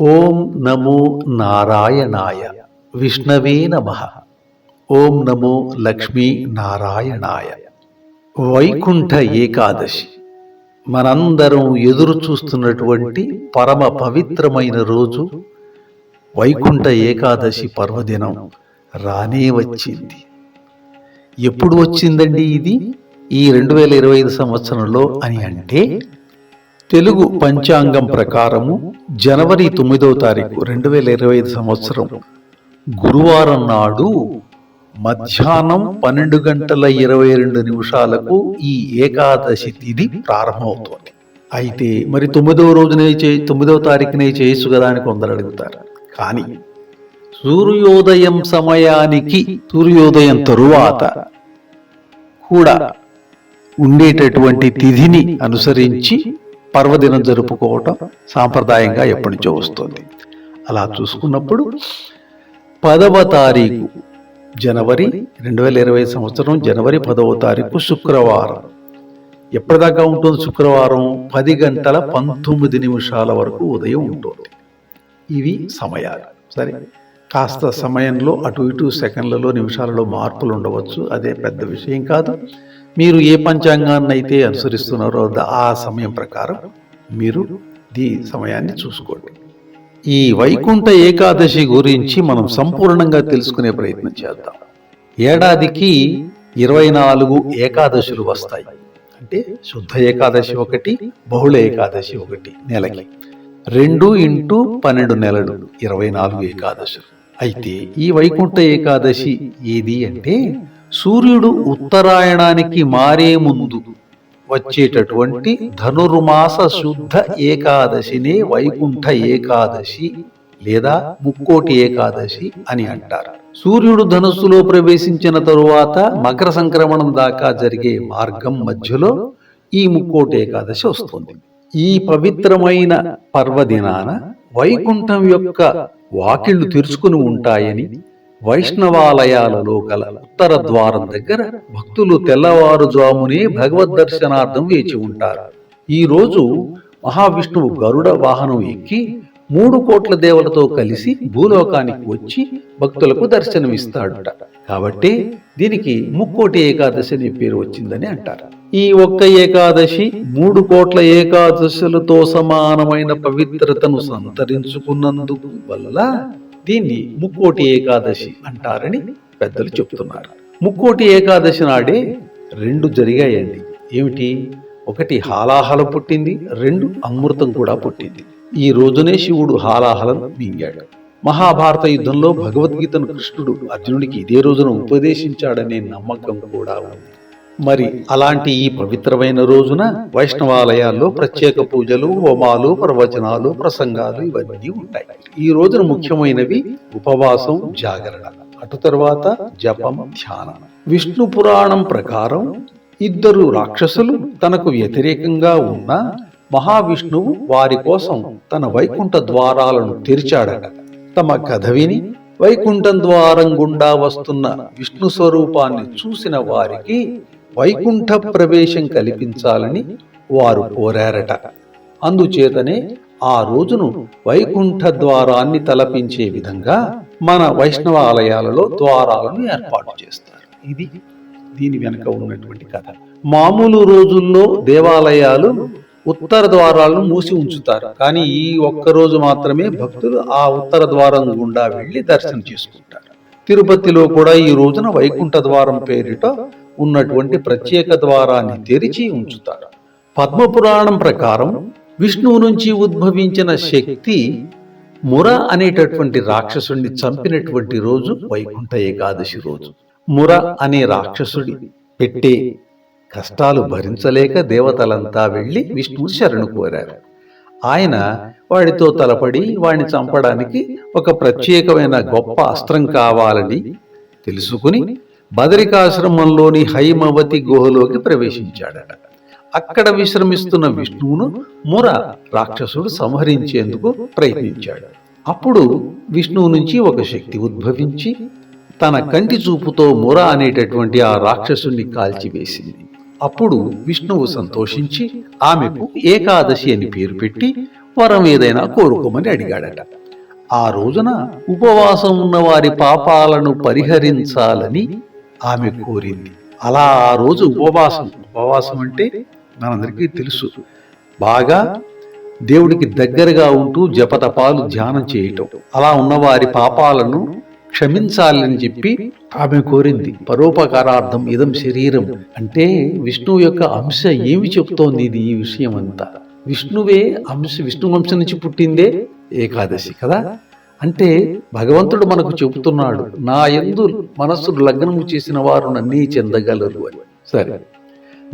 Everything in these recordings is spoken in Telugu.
ఓం నమో నారాయణాయ. విష్ణవే నమ. ఓం నమో లక్ష్మీ నారాయణాయ. వైకుంఠ ఏకాదశి. మనందరం ఎదురు చూస్తున్నటువంటి పరమ పవిత్రమైన రోజు వైకుంఠ ఏకాదశి పర్వదినం రానే వచ్చింది. ఎప్పుడు వచ్చిందండి ఇది? ఈ రెండు వేల ఇరవై ఐదు సంవత్సరంలో అని అంటే తెలుగు పంచాంగం ప్రకారము జనవరి తొమ్మిదవ తారీఖు రెండు వేల ఇరవై ఐదు సంవత్సరం. గురువారం నాడు మధ్యాహ్నం పన్నెండు గంటల ఇరవై రెండు నిమిషాలకు ఈ ఏకాదశి తిథి ప్రారంభమవుతోంది. అయితే మరి తొమ్మిదవ రోజునే చే తొమ్మిదవ తారీఖునే చేయొచ్చు కదా అని కొందరు అడుగుతారు. కానీ సూర్యోదయం సమయానికి సూర్యోదయం తరువాత కూడా ఉండేటటువంటి తిథిని అనుసరించి పర్వదినం జరుపుకోవటం సాంప్రదాయంగా ఎప్పటి నుంచో వస్తుంది. అలా చూసుకున్నప్పుడు పదవ తారీఖు జనవరి రెండు వేల ఇరవై సంవత్సరం జనవరి పదవ తారీఖు శుక్రవారం. ఎప్పటిదాకా ఉంటుంది శుక్రవారం? పది గంటల పంతొమ్మిది నిమిషాల వరకు ఉదయం ఉంటుంది. ఇవి సమయాలు. సరే కాస్త సమయంలో అటు ఇటు సెకండ్లలో నిమిషాలలో మార్పులు ఉండవచ్చు. అదే పెద్ద విషయం కాదు. మీరు ఏ పంచాంగాన్ని అయితే అనుసరిస్తున్నారో ఆ సమయం ప్రకారం మీరు ఈ సమయాన్ని చూసుకోండి. ఈ వైకుంఠ ఏకాదశి గురించి మనం సంపూర్ణంగా తెలుసుకునే ప్రయత్నం చేద్దాం. ఏడాదికి ఇరవై నాలుగు ఏకాదశులు వస్తాయి. అంటే శుద్ధ ఏకాదశి ఒకటి బహుళ ఏకాదశి ఒకటి నెలకి. రెండు ఇంటూ పన్నెండు నెలలు ఇరవై నాలుగు ఏకాదశులు. అయితే ఈ వైకుంఠ ఏకాదశి ఏది అంటే సూర్యుడు ఉత్తరాయణానికి మారే ముందు వచ్చేటటువంటి ధనుర్మాస శుద్ధ ఏకాదశినే వైకుంఠ ఏకాదశి లేదా ముక్కోటి ఏకాదశి అని అంటారు. సూర్యుడు ధనుస్సులో ప్రవేశించిన తరువాత మకర సంక్రమణం దాకా జరిగే మార్గం మధ్యలో ఈ ముక్కోటి ఏకాదశి వస్తుంది. ఈ పవిత్రమైన పర్వదినాన వైకుంఠం యొక్క వాకిళ్ళు తెరుచుకుని ఉంటాయని వైష్ణవాలయాలలో గల ఉత్తర ద్వారం దగ్గర భక్తులు తెల్లవారుజామునే భగవద్ దర్శనార్థం వేచి ఉంటారు. ఈ రోజు మహావిష్ణువు గరుడ వాహనం ఎక్కి మూడు కోట్ల దేవులతో కలిసి భూలోకానికి వచ్చి భక్తులకు దర్శనమిస్తాడట. కాబట్టి దీనికి ముక్కోటి ఏకాదశి అనే పేరు వచ్చిందని అంటారు. ఈ ఒక్క ఏకాదశి మూడు కోట్ల ఏకాదశులతో సమానమైన పవిత్రతను సంతరించుకున్నందుకు వల్ల దీన్ని ముక్కోటి ఏకాదశి అంటారని పెద్దలు చెప్తున్నారు. ముక్కోటి ఏకాదశి నాడే రెండు జరిగాయండి. ఏమిటి? ఒకటి హాలాహలం పుట్టింది రెండు అమృతం కూడా పుట్టింది. ఈ రోజునే శివుడు హాలాహలం మింగాడు. మహాభారత యుద్ధంలో భగవద్గీతను కృష్ణుడు అర్జునుడికి ఇదే రోజున ఉపదేశించాడనే నమ్మకం కూడా ఉంది. మరి అలాంటి ఈ పవిత్రమైన రోజున వైష్ణవాలయాల్లో ప్రత్యేక పూజలు హోమాలు ప్రవచనాలు ప్రసంగాలు ఇవన్నీ ఉంటాయి. ఈ రోజున ముఖ్యమైనవి ఉపవాసం జాగరణ. అటు తర్వాత జపం ధ్యానం. విష్ణు పురాణం ప్రకారం ఇద్దరు రాక్షసులు తనకు వ్యతిరేకంగా ఉన్న మహావిష్ణువు వారి కోసం తన వైకుంఠ ద్వారాలను తెరిచాడట. తమ కథ విని వైకుంఠం ద్వారం గుండా వస్తున్న విష్ణు స్వరూపాన్ని చూసిన వారికి వైకుంఠ ప్రవేశం కల్పించాలని వారు కోరారట. అందుచేతనే ఆ రోజును వైకుంఠ ద్వారాన్ని తలపించే విధంగా మన వైష్ణవ ఆలయాలలో ద్వారాలను ఏర్పాటు చేస్తారు. ఇది దీని వెనుక ఉన్నటువంటి కథ. మామూలు రోజుల్లో దేవాలయాలు ఉత్తర ద్వారాలను మూసి ఉంచుతారు. కానీ ఈ ఒక్క రోజు మాత్రమే భక్తులు ఆ ఉత్తర ద్వారం గుండా వెళ్ళి దర్శనం చేసుకుంటారు. తిరుపతిలో కూడా ఈ రోజున వైకుంఠ ద్వారం పేరిట ఉన్నటువంటి ప్రత్యేక ద్వారాన్ని తెరిచి ఉంచుతారు. పద్మపురాణం ప్రకారం విష్ణువు నుంచి ఉద్భవించిన శక్తి ముర అనేటటువంటి రాక్షసుడిని చంపినటువంటి రోజు వైకుంఠ ఏకాదశి రోజు. ముర అనే రాక్షసుడి పెట్టే కష్టాలు భరించలేక దేవతలంతా వెళ్ళి విష్ణువు శరణు కోరారు. ఆయన వాడితో తలపడి వాడిని చంపడానికి ఒక ప్రత్యేకమైన గొప్ప అస్త్రం కావాలని తెలుసుకుని బదరికాశ్రమంలోని హైమవతి గుహలోకి ప్రవేశించాడట. అక్కడ విశ్రమిస్తున్న విష్ణువును ముర రాక్షసుడు సంహరించేందుకు ప్రయత్నించాడు. అప్పుడు విష్ణువు నుంచి ఒక శక్తి ఉద్భవించి తన కంటి చూపుతో ముర అనేటటువంటి ఆ రాక్షసుని కాల్చివేసింది. అప్పుడు విష్ణువు సంతోషించి ఆమెకు ఏకాదశి అని పేరు పెట్టి వరం ఏదైనా కోరుకోమని అడిగాడట. ఆ రోజున ఉపవాసం ఉన్న వారి పాపాలను పరిహరించాలని ఆమె కోరింది. అలా ఆ రోజు ఉపవాసం. ఉపవాసం అంటే మనందరికీ తెలుసు. బాగా దేవుడికి దగ్గరగా ఉంటూ జపతపాలు ధ్యానం చేయటం. అలా ఉన్న వారి పాపాలను క్షమించాలని చెప్పి ఆమె కోరింది. పరోపకారార్థం ఇదం శరీరం. అంటే విష్ణువు యొక్క అంశ ఏమి చెప్తోంది ఇది ఈ విషయం అంతా విష్ణువే అంశ విష్ణు వంశం నుంచి పుట్టిందే ఏకాదశి కదా? అంటే భగవంతుడు మనకు చెబుతున్నాడు నా ఎందు మనస్సు లగ్నము చేసిన వారు నన్నీ చెందగలరు అని. సరే.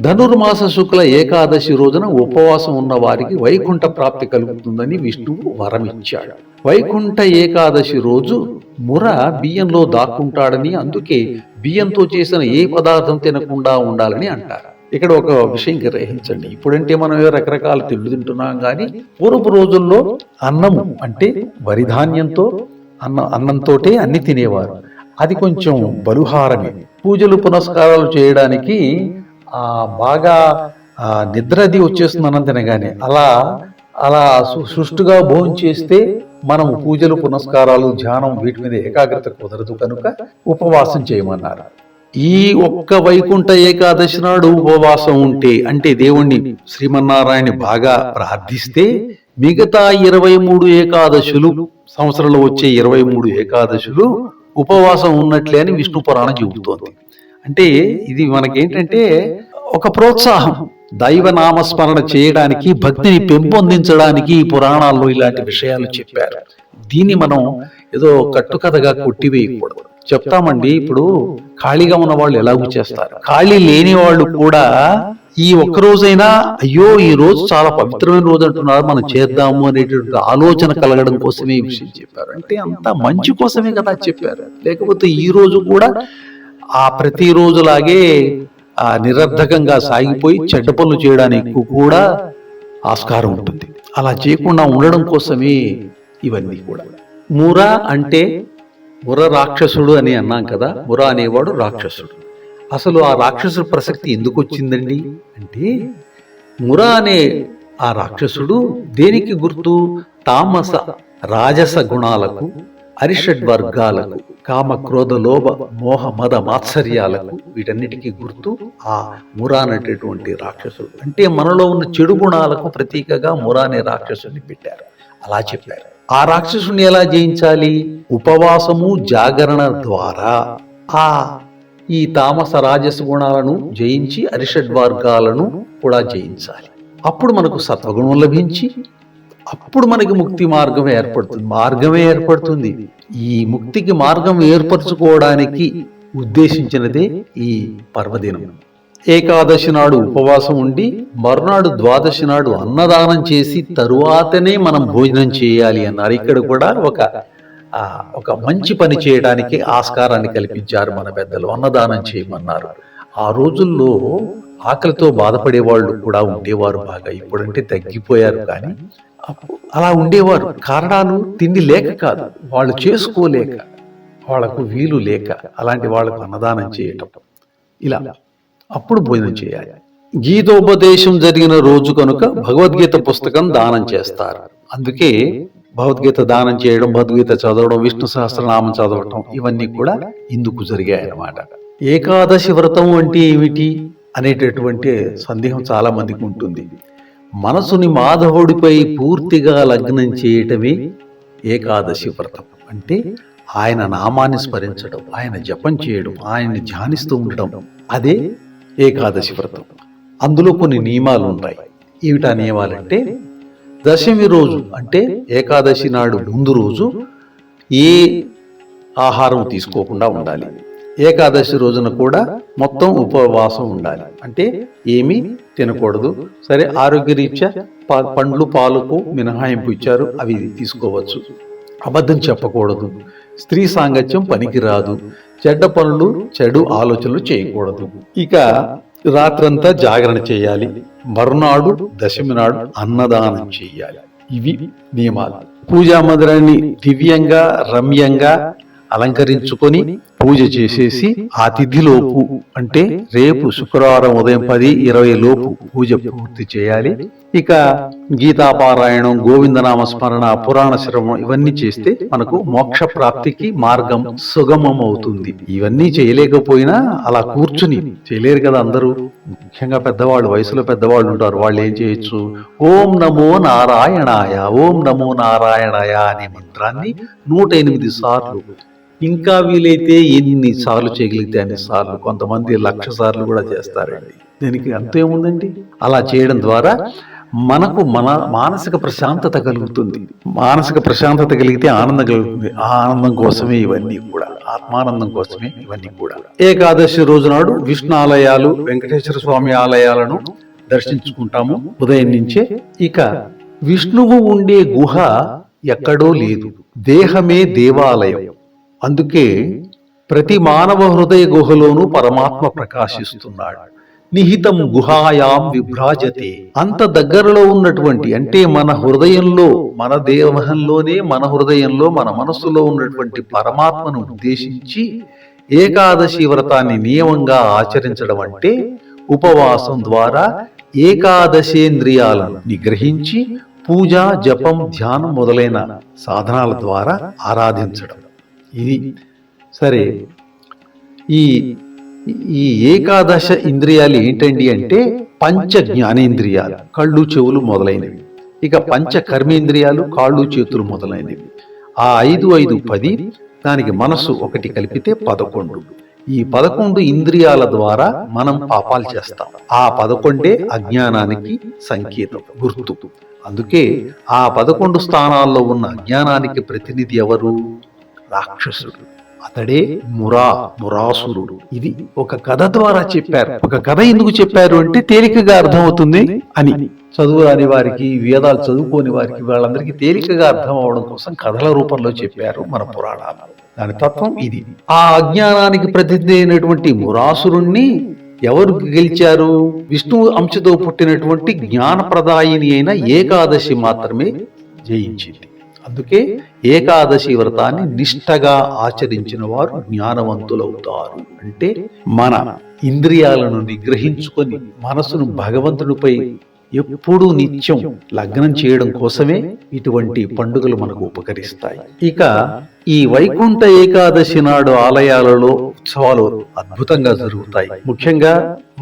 ధనుర్మాస శుక్ల ఏకాదశి రోజున ఉపవాసం ఉన్న వారికి వైకుంఠ ప్రాప్తి కలుగుతుందని విష్ణువు వరమిచ్చాడు. వైకుంఠ ఏకాదశి రోజు ముర బియ్యంలో దాక్కుంటాడని అందుకే బియ్యంతో చేసిన ఏ పదార్థం తినకుండా ఉండాలని అంటారు. ఇక్కడ ఒక విషయం గ్రహించండి. ఇప్పుడంటే మనం ఏదో రకరకాల తిండి తింటున్నాం కానీ పూర్వపు రోజుల్లో అన్నం అంటే వరిధాన్యంతో అన్న అన్నంతోటే అన్ని తినేవారు. అది కొంచెం బలుహారమే. పూజలు పునస్కారాలు చేయడానికి ఆ బాగా నిద్రది వచ్చేస్తుంది అన్నం తినగానే. అలా అలా సు- సుష్టుగా భోజనం చేస్తే మనం పూజలు పునస్కారాలు ధ్యానం వీటి మీద ఏకాగ్రత కుదరదు కనుక ఉపవాసం చేయమన్నారు. ఈ ఒక్క వైకుంఠ ఏకాదశి నాడు ఉపవాసం ఉంటే అంటే దేవుణ్ణి శ్రీమన్నారాయణ బాగా ప్రార్థిస్తే మిగతా ఇరవై మూడు ఏకాదశులు సంవత్సరంలో వచ్చే ఇరవై మూడు ఏకాదశులు ఉపవాసం ఉన్నట్లే అని విష్ణు పురాణం చెబుతోంది. అంటే ఇది మనకేంటంటే ఒక ప్రోత్సాహం. దైవ నామస్మరణ చేయడానికి భక్తిని పెంపొందించడానికి ఈ పురాణాల్లో ఇలాంటి విషయాలు చెప్పారు. దీన్ని మనం ఏదో కట్టుకథగా కొట్టివేయకూడదు. చెప్తామండి ఇప్పుడు ఖాళీగా ఉన్న వాళ్ళు ఎలాగూ చేస్తారు? ఖాళీ లేని వాళ్ళు కూడా ఈ ఒక్క రోజైనా అయ్యో ఈ రోజు చాలా పవిత్రమైన రోజు అంటున్నారు మనం చేద్దాము అనేటువంటి ఆలోచన కలగడం కోసమే ఈ విషయం చెప్పారు. అంటే అంతా మంచి కోసమే కదా చెప్పారు. లేకపోతే ఈ రోజు కూడా ఆ ప్రతి రోజులాగే ఆ నిరర్ధకంగా సాగిపోయి చెడ్డ పనులు చేయడానికి కూడా ఆస్కారం ఉంటుంది. అలా చేయకుండా ఉండడం కోసమే ఇవన్నీ కూడా. ముర అంటే ముర రాక్షసుడు అని అన్నాం కదా ఉర అనేవాడు రాక్షసుడు. అసలు ఆ రాక్షసుడు ప్రసక్తి ఎందుకు వచ్చిందండి? అంటే ముర అనే ఆ రాక్షసుడు దేనికి గుర్తు? తామస రాజస గుణాలకు అరిషడ్ వర్గాలకు కామ క్రోధ లోభ మోహ మద మాత్సర్యాలకు వీటన్నిటికీ గుర్తు ఆ మురా అనేటటువంటి రాక్షసుడు. అంటే మనలో ఉన్న చెడు గుణాలకు ప్రతీకగా మురా అనే రాక్షసుని పెట్టారు. అలా చెప్పారు. ఆ రాక్షసుని ఎలా జయించాలి? ఉపవాసము జాగరణ ద్వారా. ఆ ఈ తామస రాజస గుణాలను జయించి అరిషడ్ వర్గాలను కూడా జయించాలి. అప్పుడు మనకు సత్వగుణం లభించి అప్పుడు మనకి ముక్తి మార్గం ఏర్పడుతుంది. మార్గమే ఏర్పడుతుంది. ఈ ముక్తికి మార్గం ఏర్పరచుకోవడానికి ఉద్దేశించినదే ఈ పర్వదినం. ఏకాదశి నాడు ఉపవాసం ఉండి మరునాడు ద్వాదశి నాడు అన్నదానం చేసి తరువాతనే మనం భోజనం చేయాలి అన్నారు. ఇక్కడ కూడా ఒక ఒక మంచి పని చేయడానికి ఆస్కారాన్ని కల్పించారు మన పెద్దలు. అన్నదానం చేయమన్నారు. ఆ రోజుల్లో ఆకలితో బాధపడే వాళ్ళు కూడా ఉండేవారు బాగా. ఇప్పుడంటే తగ్గిపోయారు కానీ అలా ఉండేవారు. కారణాలు తిండి లేక కాదు వాళ్ళు చేసుకోలేక వాళ్ళకు వీలు లేక అలాంటి వాళ్ళకు అన్నదానం చేయటం. ఇలా అప్పుడు భోజనం చేయాలి. గీతోపదేశం జరిగిన రోజు కనుక భగవద్గీత పుస్తకం దానం చేస్తారు. అందుకే భగవద్గీత దానం చేయడం భగవద్గీత చదవడం విష్ణు సహస్రనామం చదవటం ఇవన్నీ కూడా ఇందుకు జరిగాయి అన్నమాట ఏకాదశి వ్రతం అంటే ఏమిటి అనేటటువంటి సందేహం చాలా మందికి ఉంటుంది. మనసుని మాధవుడిపై పూర్తిగా లగ్నం చేయటమే ఏకాదశి వ్రతం. అంటే ఆయన నామాన్ని స్మరించడం ఆయన జపం చేయడం ఆయన్ని ధ్యానిస్తూ ఉండడం అదే ఏకాదశి వ్రతం. అందులో కొన్ని నియమాలు ఉంటాయి. ఏమిటా నియమాలంటే దశమి రోజు అంటే ఏకాదశి నాడు ముందు రోజు ఏ ఆహారం తీసుకోకుండా ఉండాలి. ఏకాదశి రోజున కూడా మొత్తం ఉపవాసం ఉండాలి. అంటే ఏమీ తినకూడదు. సరే ఆరోగ్యరీత్యా ప- పండ్లు పాలకు మినహాయింపు ఇచ్చారు. అవి తీసుకోవచ్చు. అబద్ధం చెప్పకూడదు. స్త్రీ సాంగత్యం పనికిరాదు. చెడ్డ పనులు చెడు ఆలోచనలు చేయకూడదు. ఇక రాత్రంతా జాగరణ చేయాలి. మరునాడు దశమి నాడు అన్నదానం చేయాలి. ఇవి నియమాలు. పూజా మందిరాన్ని దివ్యంగా రమ్యంగా అలంకరించుకొని పూజ చేసేసి ఆ తిథిలోపు అంటే రేపు శుక్రవారం ఉదయం పది ఇరవై లోపు పూజ పూర్తి చేయాలి. ఇక గీతాపారాయణం గోవిందనామ స్మరణ పురాణ శ్రవణం ఇవన్నీ చేస్తే మనకు మోక్ష ప్రాప్తికి మార్గం సుగమం అవుతుంది. ఇవన్నీ చేయలేకపోయినా అలా కూర్చుని చేయలేరు కదా అందరూ. ముఖ్యంగా పెద్దవాళ్ళు వయసులో పెద్దవాళ్ళు ఉంటారు. వాళ్ళు ఏం చేయొచ్చు? ఓం నమో నారాయణాయ ఓం నమో నారాయణాయ అనే మంత్రాన్ని నూట ఎనిమిది సార్లు ఇంకా వీలైతే ఎన్ని సార్లు చేయగలిగితే అన్ని సార్లు కొంతమంది లక్ష సార్లు కూడా చేస్తారండి. దీనికి అంతేముందండి అలా చేయడం ద్వారా మనకు మన మానసిక ప్రశాంతత కలుగుతుంది. మానసిక ప్రశాంతత కలిగితే ఆనందం కలుగుతుంది. ఆ ఆనందం కోసమే ఇవన్నీ కూడా ఆత్మానందం కోసమే ఇవన్నీ కూడా. ఏకాదశి రోజు నాడు విష్ణు ఆలయాలు వెంకటేశ్వర స్వామి ఆలయాలను దర్శించుకుంటాము. ఉదయం నుంచే ఇక విష్ణువు ఉండే గుహ ఎక్కడో లేదు. దేహమే దేవాలయం. అందుకే ప్రతి మానవ హృదయ గుహలోనూ పరమాత్మ ప్రకాశిస్తున్నాడు. నిహితం గుహాయాం విభ్రాజతే. అంత దగ్గరలో ఉన్నటువంటి అంటే మన హృదయంలో మన దేహంలోనే మన హృదయంలో మన మనస్సులో ఉన్నటువంటి పరమాత్మను ఉద్దేశించి ఏకాదశి వ్రతాన్ని నియమంగా ఆచరించడం అంటే ఉపవాసం ద్వారా ఏకాదశేంద్రియాలను నిగ్రహించి పూజ జపం ధ్యానం మొదలైన సాధనాల ద్వారా ఆరాధించడం. ఇది. సరే. ఈ ఈ ఏకాదశ ఇంద్రియాలు ఏంటండి అంటే పంచ జ్ఞానేంద్రియాలు కళ్ళు చెవులు మొదలైనవి. ఇక పంచ కర్మేంద్రియాలు కాళ్ళు చేతులు మొదలైనవి. ఆ ఐదు ఐదు పది దానికి మనస్సు ఒకటి కలిపితే పదకొండు. ఈ పదకొండు ఇంద్రియాల ద్వారా మనం పాపాలు చేస్తాం. ఆ పదకొండే అజ్ఞానానికి సంకేతం గుర్తు. అందుకే ఆ పదకొండు స్థానాల్లో ఉన్న అజ్ఞానానికి ప్రతినిధి ఎవరు? రాక్షసుడు. అతడే మురా మురాసురుడు. ఇది ఒక కథ ద్వారా చెప్పారు. ఒక కథ ఎందుకు చెప్పారు అంటే తేలికగా అర్థమవుతుంది అని. చదువురాని వారికి వేదాలు చదువుకోని వారికి వాళ్ళందరికీ తేలికగా అర్థం అవడం కోసం కథల రూపంలో చెప్పారు మన పురాణాలు. దాని తత్వం ఇది. ఆ అజ్ఞానానికి ప్రతినిధి అయినటువంటి మురాసురుణ్ణి ఎవరు గెలిచారు? విష్ణువు అంశతో పుట్టినటువంటి జ్ఞానప్రదాయిని అయిన ఏకాదశి మాత్రమే జయించింది. అందుకే ఏకాదశి వ్రతాన్ని నిష్టగా ఆచరించిన వారు జ్ఞానవంతులవుతారు. అంటే మన ఇంద్రియాలను నిగ్రహించుకొని మనసును భగవంతునిపై ఎప్పుడూ నిత్యం లగ్నం చేయడం కోసమే ఇటువంటి పండుగలు మనకు ఉపకరిస్తాయి. ఇక ఈ వైకుంఠ ఏకాదశి నాడు ఆలయాలలో ఉత్సవాలు అద్భుతంగా జరుగుతాయి. ముఖ్యంగా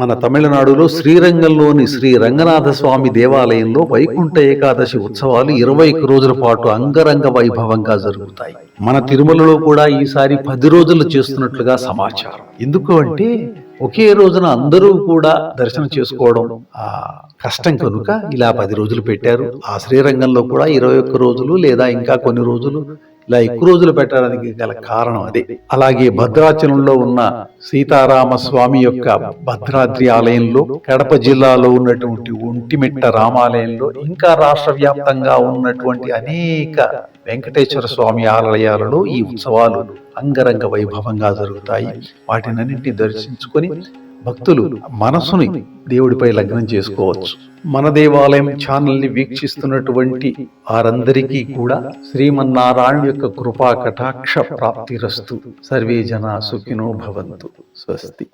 మన తమిళనాడులో శ్రీరంగంలోని శ్రీ రంగనాథ స్వామి దేవాలయంలో వైకుంఠ ఏకాదశి ఉత్సవాలు ఇరవై ఒక్క రోజుల పాటు అంగరంగ వైభవంగా జరుగుతాయి. మన తిరుమలలో కూడా ఈసారి పది రోజులు చేస్తున్నట్లుగా సమాచారం. ఎందుకు అంటే ఒకే రోజున అందరూ కూడా దర్శనం చేసుకోవడం కష్టం కనుక ఇలా పది రోజులు పెట్టారు. ఆ శ్రీరంగంలో కూడా ఇరవై ఒక్క రోజులు లేదా ఇంకా కొన్ని రోజులు ఇలా ఎక్కువ రోజులు పెట్టడానికి గల కారణం అదే. అలాగే భద్రాచలంలో ఉన్న సీతారామ స్వామి యొక్క భద్రాద్రి ఆలయంలో కడప జిల్లాలో ఉన్నటువంటి ఒంటిమిట్ట రామాలయంలో ఇంకా రాష్ట్ర వ్యాప్తంగా ఉన్నటువంటి అనేక వెంకటేశ్వర స్వామి ఆలయాలలో ఈ ఉత్సవాలు అంగరంగ వైభవంగా జరుగుతాయి. వాటినన్నింటినీ దర్శించుకొని భక్తులు మనసుని దేవుడిపై లగ్నం చేసుకోవచ్చు. మన దేవాలయం ఛానల్ని వీక్షిస్తున్నటువంటి వారందరికీ కూడా శ్రీమన్నారాయణ యొక్క కృపా కటాక్ష ప్రాప్తిరస్తు. సర్వే జన సుఖినో భవంతు. స్వస్తి.